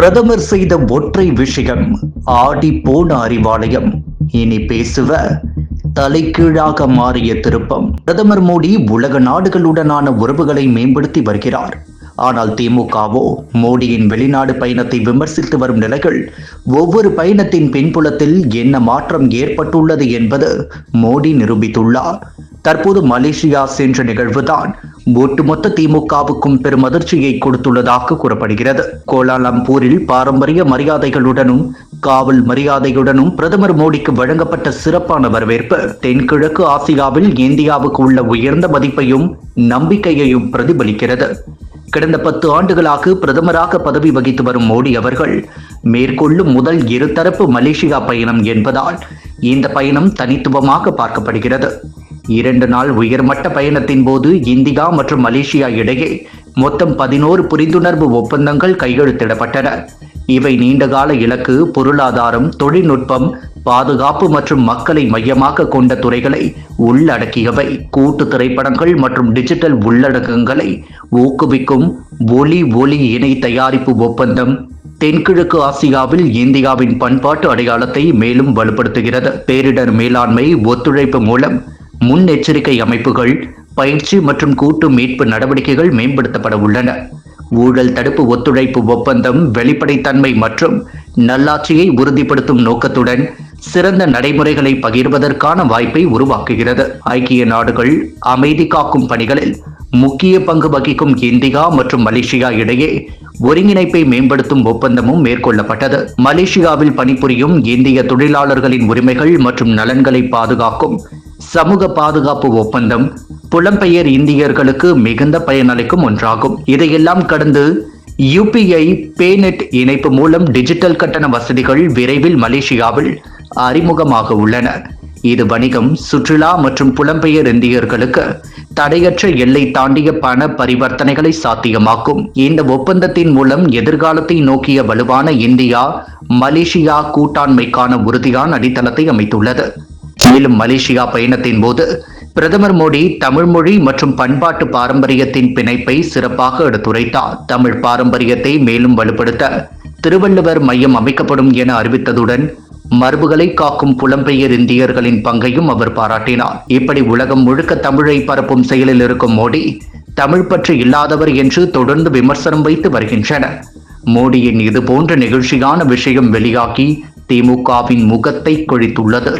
பிரதமர் செய்த ஒற்றை விஷயம் ஆடி போன அறிவாலயம். இனி பேசுவ தலைகீழாக மாறிய திருப்பம். பிரதமர் மோடி உலக நாடுகளுடனான உறவுகளை மேம்படுத்தி வருகிறார். ஆனால் திமுகவோ மோடியின் வெளிநாடு பயணத்தை விமர்சித்து வரும் நிலைகள் ஒவ்வொரு பயணத்தின் பின்புலத்தில் என்ன மாற்றம் ஏற்பட்டுள்ளது என்பது மோடி நிரூபித்துள்ளார். தற்போது மலேசியா சென்ற நிகழ்வுதான். ஒட்டுமொத்த திமுகவுக்கும் பெரும் அதிர்ச்சியை கொடுத்துள்ளதாக கூறப்படுகிறது. கோலாலம்பூரில் பாரம்பரிய மரியாதைகளுடனும் காவல் மரியாதையுடனும் பிரதமர் மோடிக்கு வழங்கப்பட்ட சிறப்பான வரவேற்பு. தென்கிழக்கு ஆசியாவில் இந்தியாவுக்கு உள்ள உயர்ந்த மதிப்பையும் நம்பிக்கையையும் பிரதிபலிக்கிறது. கடந்த பத்து ஆண்டுகளாக பிரதமராக பதவி வகித்து வரும் மோடி அவர்கள் மேற்கொள்ளும் முதல் இருதரப்பு மலேசியா பயணம் என்பதால் இந்த பயணம் தனித்துவமாக பார்க்கப்படுகிறது. இரண்டு நாள் உயர்மட்ட பயணத்தின் போது இந்தியா மற்றும் மலேசியா இடையே மொத்தம் பதினோரு புரிந்துணர்வு ஒப்பந்தங்கள் கையெழுத்திடப்பட்டன. இவை நீண்டகால இலக்கு பொருளாதாரம் தொழில்நுட்பம் பாதுகாப்பு மற்றும் மக்களை மையமாக கொண்ட துறைகளை உள்ளடக்கியவை. கூட்டு திரைப்படங்கள் மற்றும் டிஜிட்டல் உள்ளடக்கங்களை ஊக்குவிக்கும் ஒலி ஒலி இணை தயாரிப்பு ஒப்பந்தம் தென்கிழக்கு ஆசியாவில் இந்தியாவின் பண்பாட்டு அடையாளத்தை மேலும் வலுப்படுத்துகிறது. பேரிடர் மேலாண்மை ஒத்துழைப்பு மூலம் முன்னெச்சரிக்கை அமைப்புகள் பயிற்சி மற்றும் கூட்டு மீட்பு நடவடிக்கைகள் மேம்படுத்தப்பட உள்ளன. ஊழல் தடுப்பு ஒத்துழைப்பு ஒப்பந்தம் வெளிப்படைத்தன்மை மற்றும் நல்லாட்சியை உறுதிப்படுத்தும் நோக்கத்துடன் சிறந்த நடைமுறைகளை பகிர்வதற்கான வாய்ப்பை உருவாக்குகிறது. ஐக்கிய நாடுகள் அமைதி காக்கும் பணிகளில் முக்கிய பங்கு வகிக்கும் இந்தியா மற்றும் மலேசியா இடையே ஒருங்கிணைப்பை மேம்படுத்தும் ஒப்பந்தமும் மேற்கொள்ளப்பட்டது. மலேசியாவில் பணிபுரியும் இந்திய தொழிலாளர்களின் உரிமைகள் மற்றும் நலன்களை பாதுகாக்கும் சமூக பாதுகாப்பு ஒப்பந்தம் புலம்பெயர் இந்தியர்களுக்கு மிகுந்த பயனளிக்கும் ஒன்றாகும். இதையெல்லாம் கடந்து யூபிஐ பேநெட் இணைப்பு மூலம் டிஜிட்டல் கட்டண வசதிகள் விரைவில் மலேசியாவில் அறிமுகமாக உள்ளன. இது வணிகம் சுற்றுலா மற்றும் புலம்பெயர் இந்தியர்களுக்கு தடையற்ற எல்லை தாண்டிய பண பரிவர்த்தனைகளை சாத்தியமாக்கும். இந்த ஒப்பந்தத்தின் மூலம் எதிர்காலத்தை நோக்கிய வலுவான இந்தியா மலேசியா கூட்டாண்மைக்கான உறுதியான அடித்தளத்தை அமைத்துள்ளது. மேலும் மலேசியா பயணத்தின் போது பிரதமர் மோடி தமிழ் மொழி மற்றும் பண்பாட்டு பாரம்பரியத்தின் பிணைப்பை சிறப்பாக எடுத்துரைத்தார். தமிழ் பாரம்பரியத்தை மேலும் வலுப்படுத்த திருவள்ளுவர் மையம் அமைக்கப்படும் என அறிவித்ததுடன் மரபுகளை காக்கும் புலம்பெயர் இந்தியர்களின் பங்கையும் அவர் பாராட்டினார். இப்படி உலகம் முழுக்க தமிழை பரப்பும் செயலில் இருக்கும் மோடி தமிழ் பற்று இல்லாதவர் என்று தொடர்ந்து விமர்சனம் வைத்து வருகின்றனர். மோடியின் இது போன்ற நெகிழ்ச்சியான விஷயம் வெளியாகி திமுகவின் முகத்தை கொழித்துள்ளது.